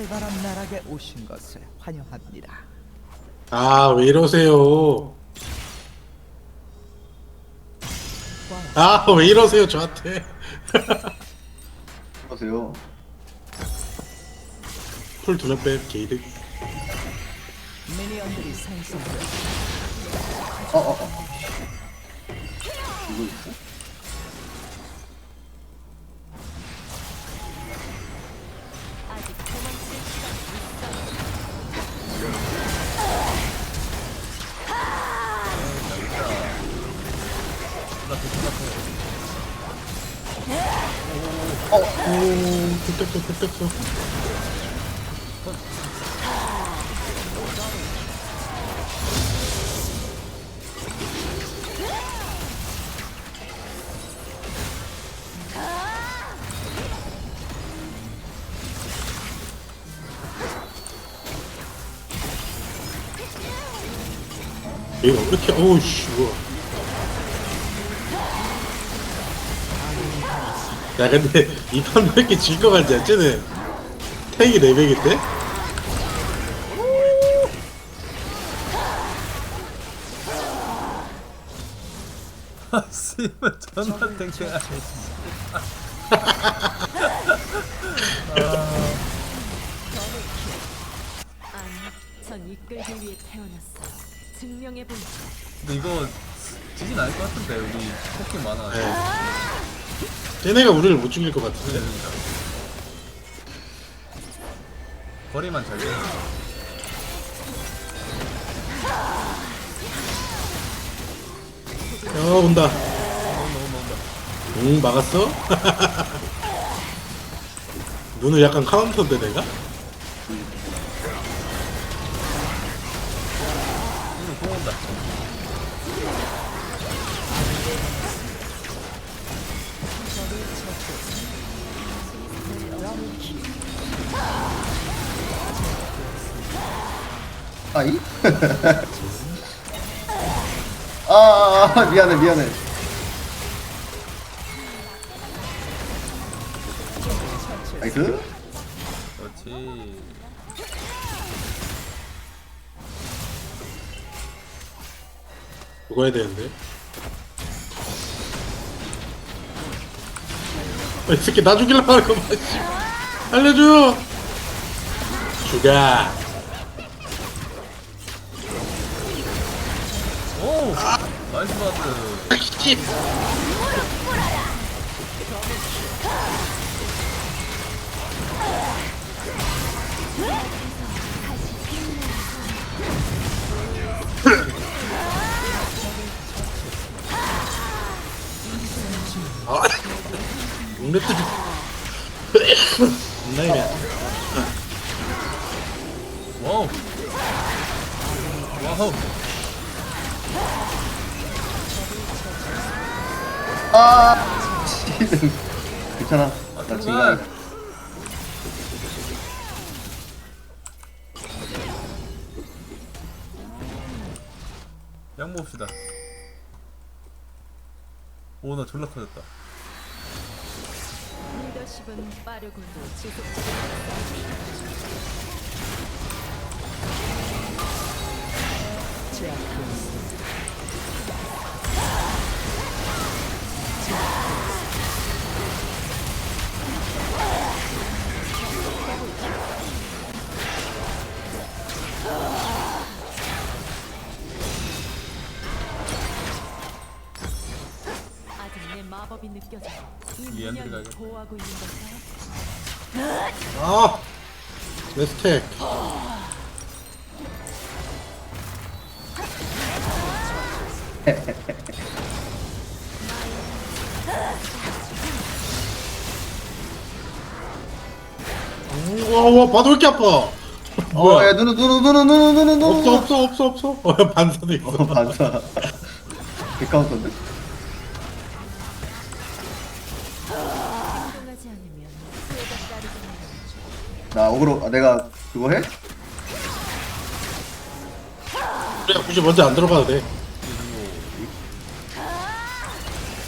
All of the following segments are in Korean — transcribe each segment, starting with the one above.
칼바람 나락에 오신 것을 환영합니다. 아 왜 이러세요 아 왜 이러세요 저한테 하세요. 풀뺨 게이득 미니언들이 생성돼 어, 어, 어. 이거 있어? 아직 오 굿됐어 굿됐어 얘가 왜 이렇게 어우씨 뭐야 야 근데 이판 왜 이렇게 질것 같지 쟤는 탱이 400인데? 아 씨발 존나 땡땡아 아니, 전 이끌기 위해 태어났어. 증명해 보자. 근데 이거 지진 않을 것 같은데 우리 포킹 많아 네. 쟤네가 우리를 못 죽일 것 같은데 거리만 잘 되면 어 온다 너무 너무 너무 응 막았어? 눈을 약간 카운터인데 내가? 아이? 아, 아, 아, 미안해, 미안해. 나이스? 그렇지 죽어야 되는데 어, 이 새끼 나 죽이려고 하는 거봐 씨 알려줘 죽어 오 나이스 바드 씨. 아, 롱레 트 나이면 와우 와우 아, 씨. 괜찮아. 나 지금 정말. 양 봅시다 오 나 졸라 커졌다 리더십은 빠르고도 지속적인 아직 내 마법이 느껴져. 이 미안, 문양이 들어가겠다. 보호하고 있는 걸까요? 아 레스텍 와와 봐도 왜 이렇게 아파 어, 뭐야 야, 누누, 누누, 누누, 누누, 누누, 누누. 없어 없어 없어 없어 어 반사도 있어 어, 반사. 개카운터인데? 어그로, 아, 내가 그거 해? 그래 굳이 먼저 안 들어가도 돼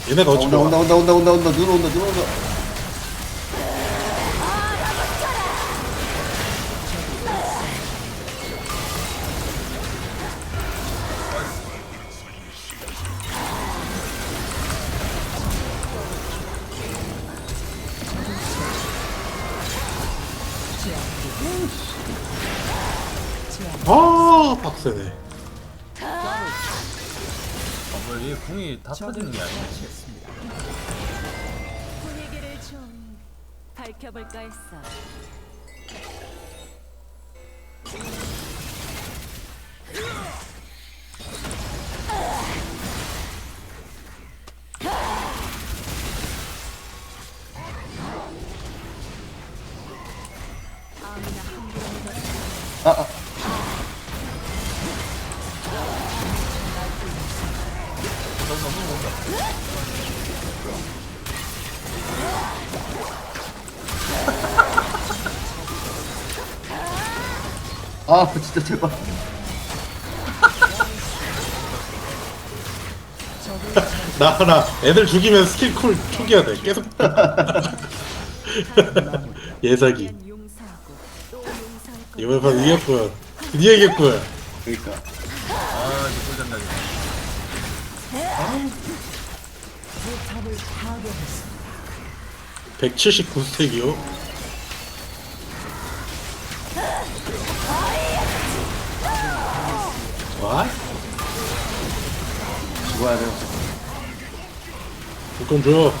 얘네가 아, 어찌 온다, 온다, 온다, 온다, 온다, 온다, 눈 온다, 눈 온다. 아 빡세네 아, 뭐야 얘 궁이 다 터지는 게 아니야. 분위기를 좀 밝혀볼까 했어. 아무나 함부로 믿어 아, 아. 아, 진짜 제발. 나 하나 애들 죽이면 스킬 쿨 초기화 돼 계속 예사기 위한 용서하고 또 용서할 거. 이번 판 이겼군 드디어 이겼군 그러니까. 아 이거 파괴했습니다. 179스택이요 와? 죽어야 돼요. 조건 줘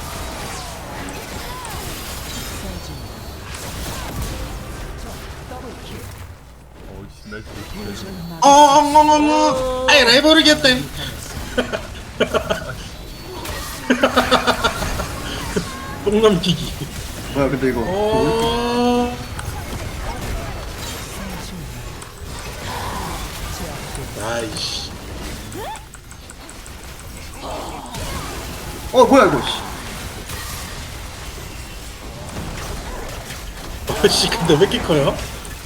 어엉엉엉엉 아이 라이버르겠대 똥 남기기 뭐야, 근데 이거. 어 아이씨 어, 뭐야, 이거. 씨. 아씨 근데 왜 이렇게 커요?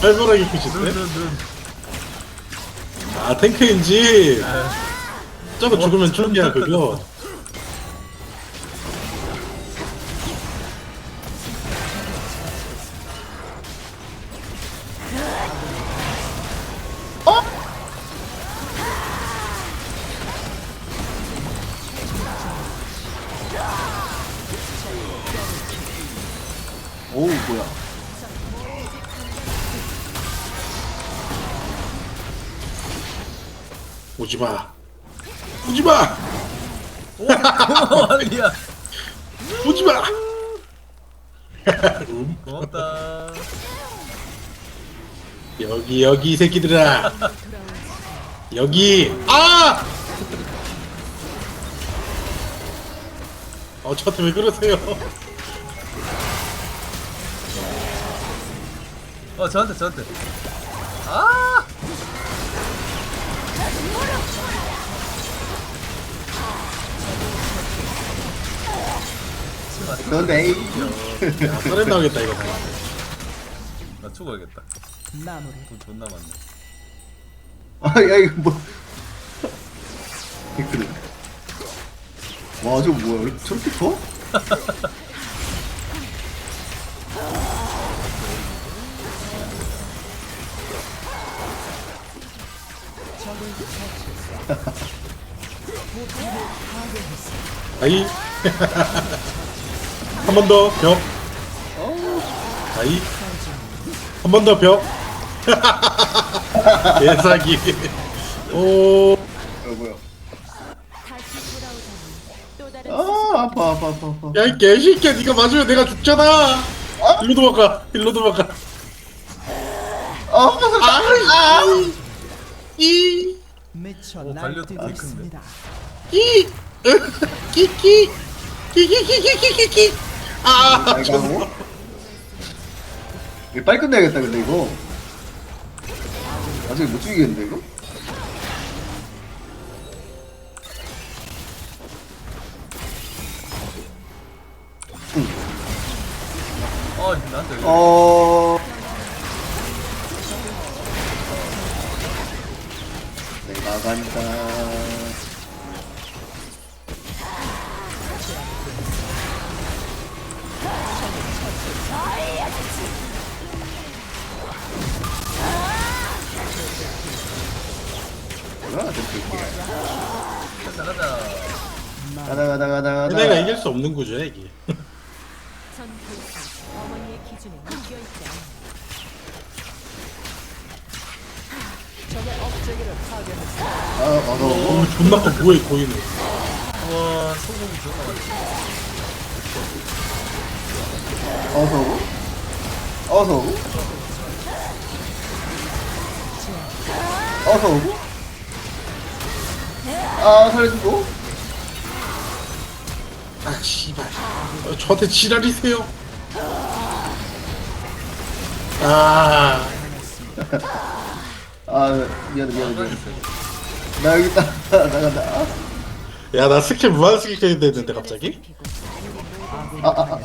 살벌하게? 눈눈눈 아 탱크인지 저거 죽으면 죽냐 그거 오지마. 오지마. 아니야 오지마. 음, 고맙다. 여기 여기 이 새끼들아. 여기. 아! 어 저한테 왜 그러세요. 어 저한테 저한테. 아 그런데, 에이. 야 서렌 나오겠다 이거 나 죽어야겠다 마무리. 돈 존나 많네 아, 야, 이거 뭐. 그래. 와, 저거 뭐야. 왜 저렇게 커? 아이 한 번 더 벽. 아이. 한 번 더 벽. 개사기. 오. 다른 아, 아파, 아파, 아파, 아파. 야 이 개새끼야 니가 맞으면 내가 죽잖아. 일로 도망가. 일로 도망가. 아, 아이. 이. 미쳐 오. 날뛰고 아, 근데. 있습니다. 이. 키키. 키키키키키키 아 아, 이거 뭐? 이거 빨리 끝내야겠다, 근데 이거. 아직 못 죽이겠는데, 이거? 어 나한테 왜 어. 내가 간다. 가자 가자 가다, 가다, 가다, 가다. 내가 이길 수 없는 구조야 이게 전 파괴했습니다. 아어 존나 커 뭐해 거기는 와 소금이 존나 많지 어서 오고 어서 오고 어서 오고 아 살려주고 아 씨발 어, 저한테 지랄이세요 아 아 미안해 미안해 미안해 나 여기 있다 나간다 야 나 스킬 무한 스킬 켜야 되는데 갑자기? 아, 아, 아.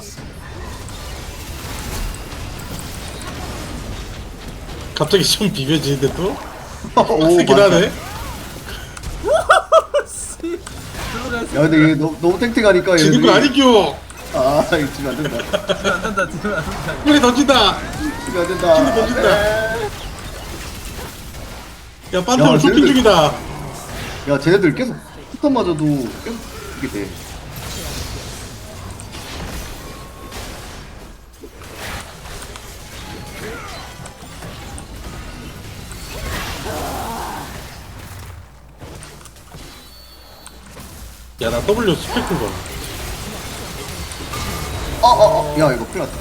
갑자기 좀 비벼지는데 또? 오 빡세긴 맞다. 하네 들어갈 수 야 근데 얘 너무, 너무 탱탱하니까 얘들이. 거 아니겨 아 이거 지면 안 된다. 지금 안 된다 지금 안 된다. 빨리 던진다. 지면 안 된다. 킬리 던진다. 네. 야 야, 쇼핑 쟤네들- 중이다. 야 쟤네들 계속 스턴마저도 계속 이게 돼 야 나 W 스펙 거. 어어어. 야 이거 큰일 났다.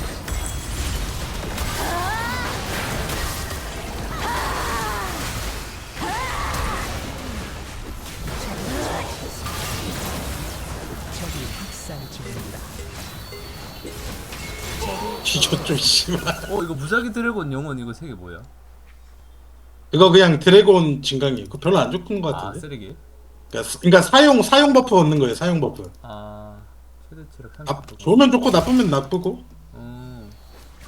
뒤졌죠 씨발. 어 이거 무작위 드래곤 영혼 이거 세 개 뭐야? 이거 그냥 드래곤 진강이 그거 별로 안 좋은 거 아 같은데. 쓰레기 그러니까, 스- 그러니까 사용 사용 버프 얻는 거예요 사용 버프 아 최대 체력 아, 30 좋으면 좋고 나쁘면 나쁘고 음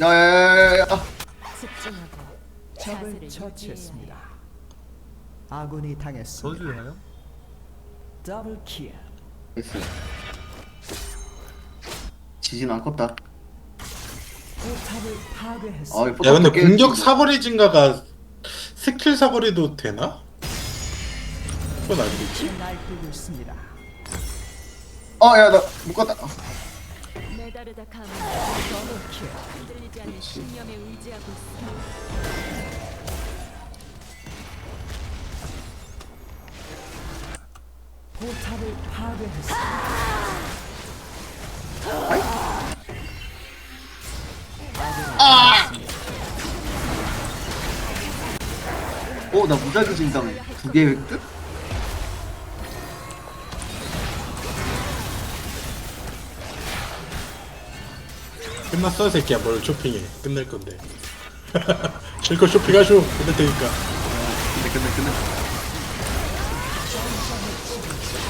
야야야야야 아, 집중하고 적을 자세를 처치했습니다. 아군이 당했습니다. 저주하여? 더블 킬. 나이스 지진 포탑을 파괴했습니다. 아, 야 근데 공격. 사거리 증가가 스킬 사거리도 되나? 아니겠지 날뛰고 있습니다. 아, 야, 나 묶었다. 메다르다 가문 더블 킬. 흔들리지 않는 신념에 의지하고 있어. 포탑을 파괴했습니다. 어, 나 무작위 진당 두개 획득? 끝났어 이 새끼야 뭘 쇼핑해 끝낼 건데 실컷 쇼핑하쇼 끝낼 테니까 근데, 근데, 근데.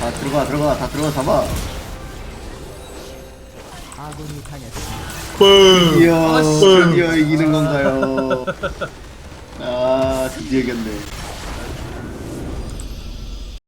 다 들어가, 들어가, 다 들어가, 잡아. 아군이 당했습니다. 뻥 드디어, 뻥. 드디어 이기는 건가요? 아, 드디어 이겼네.